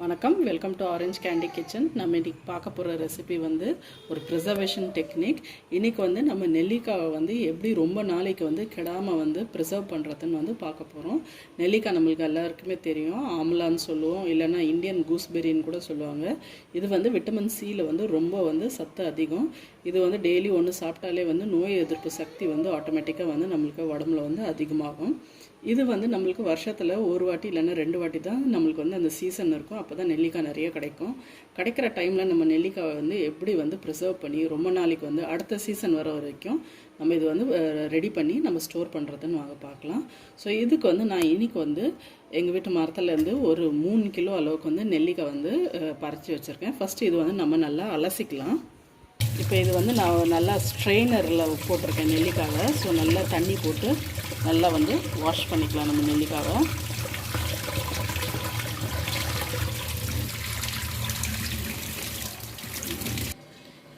வணக்கம். Welcome to orange candy kitchen நம்ம இன்றைக்கி பார்க்க போகிற ரெசிபி வந்து ஒரு ப்ரிசர்வேஷன் டெக்னிக் இன்றைக்கி வந்து நம்ம நெல்லிக்காவை வந்து எப்படி ரொம்ப நாளைக்கு வந்து கெடாமல் வந்து ப்ரிசர்வ் பண்ணுறதுன்னு வந்து பார்க்க போகிறோம் நெல்லிக்காய் நம்மளுக்கு எல்லாருக்குமே தெரியும். ஆம்லான்னு சொல்லுவோம். இல்லைன்னா இந்தியன் கூஸ்பெரின்னு கூட சொல்லுவாங்க. இது வந்து விட்டமின் சியில் வந்து ரொம்ப வந்து சத்து அதிகம். இது வந்து டெய்லி ஒன்று சாப்பிட்டாலே வந்து நோய் எதிர்ப்பு சக்தி வந்து ஆட்டோமேட்டிக்காக வந்து நம்மளுக்கு உடம்புல வந்து அதிகமாகும். இது வந்து நம்மளுக்கு வருஷத்தில் ஒரு வாட்டி இல்லைன்னா ரெண்டு வாட்டி தான் நம்மளுக்கு வந்து அந்த சீசன் இருக்கும். அப்போ தான் நெல்லிக்காய் நிறைய கிடைக்கும். கிடைக்கிற டைமில் நம்ம நெல்லிக்காய் வந்து எப்படி வந்து ப்ரிசர்வ் பண்ணி ரொம்ப நாளைக்கு வந்து அடுத்த சீசன் வர வரைக்கும் நம்ம இது வந்து ரெடி பண்ணி நம்ம ஸ்டோர் பண்ணுறதுன்னு வாங்க பார்க்கலாம். ஸோ இதுக்கு வந்து நான் இன்னைக்கு வந்து எங்கள் வீட்டு மரத்துலேருந்து ஒரு மூணு கிலோ அளவுக்கு வந்து நெல்லிக்காய் வந்து பறித்து வச்சுருக்கேன். ஃபஸ்ட்டு இது வந்து நம்ம நல்லா அலசிக்கலாம். இப்போ இது வந்து நான் நல்லா ஸ்ட்ரெயினரில் போட்டிருக்கேன் நெல்லிக்காவை. ஸோ நல்லா தண்ணி போட்டு நல்லா வந்து வாஷ் பண்ணிக்கலாம் நம்ம நெல்லிக்காவை.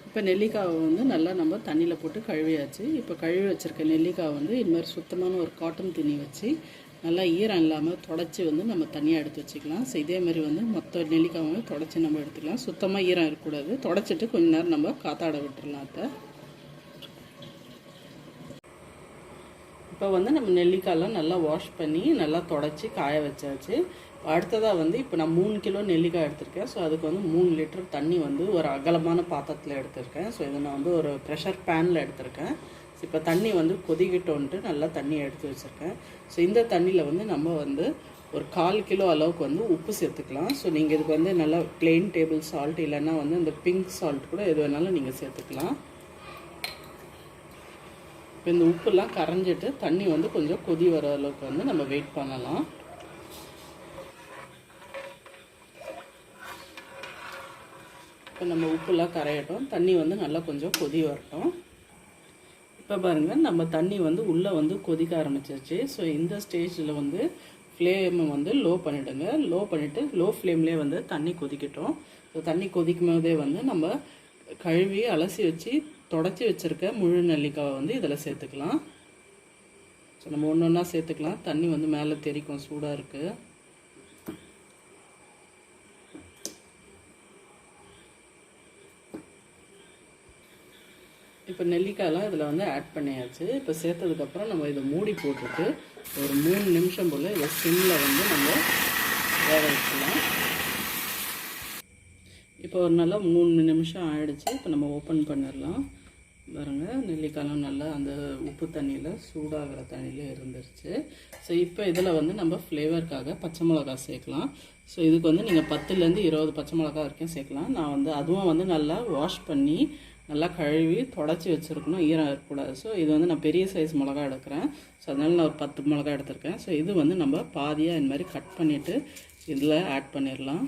இப்போ நெல்லிக்காவை வந்து நல்லா நம்ம தண்ணியில் போட்டு கழுவியாச்சு. இப்போ கழுவி வச்சுருக்க நெல்லிக்காவை வந்து இதுமாதிரி சுத்தமான ஒரு காட்டன் துணி வச்சு நல்லா ஈரம் இல்லாமல் தொடச்சி வந்து நம்ம தனியாக எடுத்து வச்சுக்கலாம். ஸோ இதே மாதிரி வந்து மொத்த நெல்லிக்காவை தொடச்சி நம்ம எடுத்துக்கலாம். சுத்தமாக ஈரம் இருக்கக்கூடாது. தொடச்சிட்டு கொஞ்ச நேரம் நம்ம காத்தாட விட்டுடலாம் அதை இப்போ வந்து நம்ம நெல்லிக்காயெல்லாம் நல்லா வாஷ் பண்ணி நல்லா தொடச்சி காய வச்சாச்சு. அடுத்ததாக வந்து இப்போ நான் மூணு கிலோ நெல்லிக்காய் எடுத்திருக்கேன். ஸோ அதுக்கு வந்து மூணு லிட்டர் தண்ணி வந்து ஒரு அகலமான பாத்திரத்தில் எடுத்திருக்கேன். ஸோ இதை நான் வந்து ஒரு ப்ரெஷர் பேனில் எடுத்திருக்கேன். ஸோ இப்போ தண்ணி வந்து கொதிக்கிட்டோன்ட்டு நல்லா தண்ணி எடுத்து வச்சுருக்கேன். ஸோ இந்த தண்ணியில் வந்து நம்ம வந்து ஒரு கால் கிலோ அளவுக்கு வந்து உப்பு சேர்த்துக்கலாம். ஸோ நீங்கள் இதுக்கு வந்து நல்லா பிளெயின் டேபிள் சால்ட் இல்லைன்னா வந்து இந்த பிங்க் சால்ட் கூட எது வேணாலும் நீங்கள் சேர்த்துக்கலாம். இப்போ இந்த உப்புலாம் கரைஞ்சிட்டு தண்ணி வந்து கொஞ்சம் கொதி வர அளவுக்கு வந்து நம்ம வெயிட் பண்ணலாம். இப்போ நம்ம உப்புலாம் கரையட்டும். தண்ணி வந்து நல்லா கொஞ்சம் கொதி வரட்டும். இப்போ பாருங்கள் நம்ம தண்ணி வந்து உள்ளே வந்து கொதிக்க ஆரம்பிச்சிருச்சு. ஸோ இந்த ஸ்டேஜில் வந்து ஃப்ளேமை வந்து லோ பண்ணிவிடுங்க லோ பண்ணிவிட்டு லோ ஃப்ளேம்லேயே வந்து தண்ணி கொதிக்கட்டும். ஸோ தண்ணி கொதிக்கும் போதே வந்து நம்ம கழுவி அலசி வச்சு தொடச்சி வச்சுருக்க முழு நெல்லிக்காவை வந்து இதில் சேர்த்துக்கலாம். ஸோ நம்ம ஒன்று ஒன்றா சேர்த்துக்கலாம். தண்ணி வந்து மேலே தெறிக்கும் சூடாக இருக்குது இப்போ நெல்லிக்காயெலாம் இதில் வந்து ஆட் பண்ணியாச்சு. இப்போ சேர்த்ததுக்கப்புறம் நம்ம இதை மூடி போட்டுட்டு ஒரு மூணு நிமிஷம் போல் இதை சிம்மில் வந்து நம்ம வேக வச்சுக்கலாம். இப்போ ஒரு நல்லா மூணு நிமிஷம் ஆயிடுச்சு. இப்போ நம்ம ஓப்பன் பண்ணிடலாம். பாருங்க நெல்லிக்காயெல்லாம் நல்லா அந்த உப்பு தண்ணியில் சூடாகிற தண்ணியில் இருந்துருச்சு. ஸோ இப்போ இதில் வந்து நம்ம ஃப்ளேவருக்காக பச்சை மிளகா சேர்க்கலாம். ஸோ இதுக்கு வந்து நீங்கள் பத்துலேருந்து இருபது பச்சை மிளகா வரைக்கும் சேர்க்கலாம். நான் வந்து அதுவும் வந்து நல்லா வாஷ் பண்ணி நல்லா கழுவி தொடச்சி வச்சுருக்கணும். ஈரம் இருக்கக்கூடாது ஸோ இது வந்து நான் பெரிய சைஸ் மிளகா எடுக்கிறேன். ஸோ அதனால் நான் ஒரு பத்து மிளகா எடுத்திருக்கேன். ஸோ இது வந்து நம்ம பாதியாக இந்த மாதிரி கட் பண்ணிவிட்டு இதில் ஆட் பண்ணிடலாம்.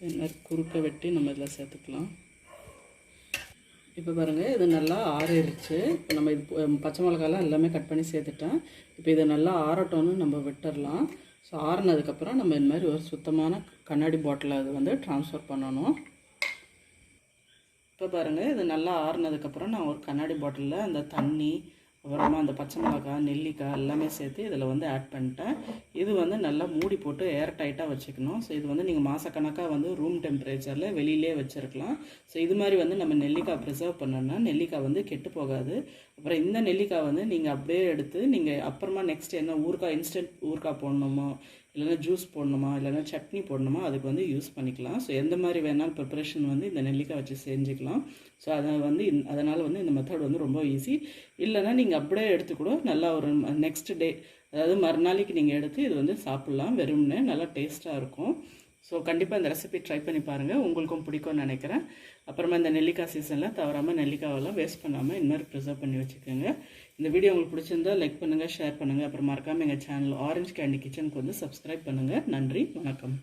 ஸோ குறுக்க வெட்டி நம்ம இதில் சேர்த்துக்கலாம். இப்போ பாருங்கள் இது நல்லா ஆறிடுச்சு இப்போ நம்ம இது பச்சை மிளகாலாம் எல்லாமே கட் பண்ணி சேர்த்துட்டேன். இப்போ இதை நல்லா ஆறட்டோன்னு நம்ம விட்டுறலாம். ஸோ ஆறுனதுக்கப்புறம் நம்ம இந்த மாதிரி ஒரு சுத்தமான கண்ணாடி பாட்டிலை அது வந்து ட்ரான்ஸ்ஃபர் பண்ணணும். இப்போ பாருங்கள் இது நல்லா ஆறுனதுக்கப்புறம் நான் ஒரு கண்ணாடி பாட்டிலில் அந்த தண்ணி அப்புறமா அந்த பச்சை மிளகாய் நெல்லிக்காய் எல்லாமே சேர்த்து இதில் வந்து ஆட் பண்ணிட்டேன். இது வந்து நல்லா மூடி போட்டு ஏர் டைட்டாக வச்சுக்கணும். ஸோ இது வந்து நீங்கள் மாதக்கணக்காக வந்து ரூம் டெம்பரேச்சரில் வெளியிலே வச்சுருக்கலாம். ஸோ இது மாதிரி வந்து நம்ம நெல்லிக்காய் ப்ரிசர்வ் பண்ணோம்னா நெல்லிக்காய் வந்து கெட்டு போகாது. அப்புறம் இந்த நெல்லிக்காய் வந்து நீங்கள் அப்படியே எடுத்து நீங்கள் அப்புறமா நெக்ஸ்ட் என்ன ஊறுக்காய் இன்ஸ்டன்ட் ஊறுகாய் போடணுமோ இல்லைன்னா ஜூஸ் போடணுமா இல்லைன்னா சட்னி போடணுமா அதுக்கு வந்து யூஸ் பண்ணிக்கலாம். ஸோ எந்த மாதிரி வேணாலும் ப்ரிப்பரேஷன் வந்து இந்த நெல்லிக்காய் வச்சு செஞ்சுக்கலாம். ஸோ அதை வந்து அதனால் வந்து இந்த மெத்தட் வந்து ரொம்ப ஈஸி இல்லைன்னா நீங்கள் அப்படியே எடுத்துக்கூட நல்லா ஒரு நெக்ஸ்ட் டே அதாவது மறுநாளைக்கு நீங்கள் எடுத்து இது வந்து சாப்பிட்லாம். வெறும்னே நல்லா டேஸ்ட்டாக இருக்கும். ஸோ கண்டிப்பாக இந்த ரெசிபி ட்ரை பண்ணி பாருங்கள் உங்களுக்கும் பிடிக்கும்னு நினைக்கிறேன். அப்புறமா இந்த நெல்லிக்காய் சீசனில் தவறாமல் நெல்லிக்காயெல்லாம் வேஸ்ட் பண்ணாமல் இந்த ப்ரிசர்வ் பண்ணி வச்சுக்கோங்க. இந்த வீடியோ உங்களுக்கு பிடிச்சிருந்தா லைக் பண்ணுங்கள் ஷேர் பண்ணுங்கள் அப்புறம் மறக்காமல் எங்கள் சேனல் ஆரஞ்சு கேண்டி கிச்சனுக்கு வந்து சப்ஸ்கிரைப் பண்ணுங்கள் நன்றி வணக்கம்.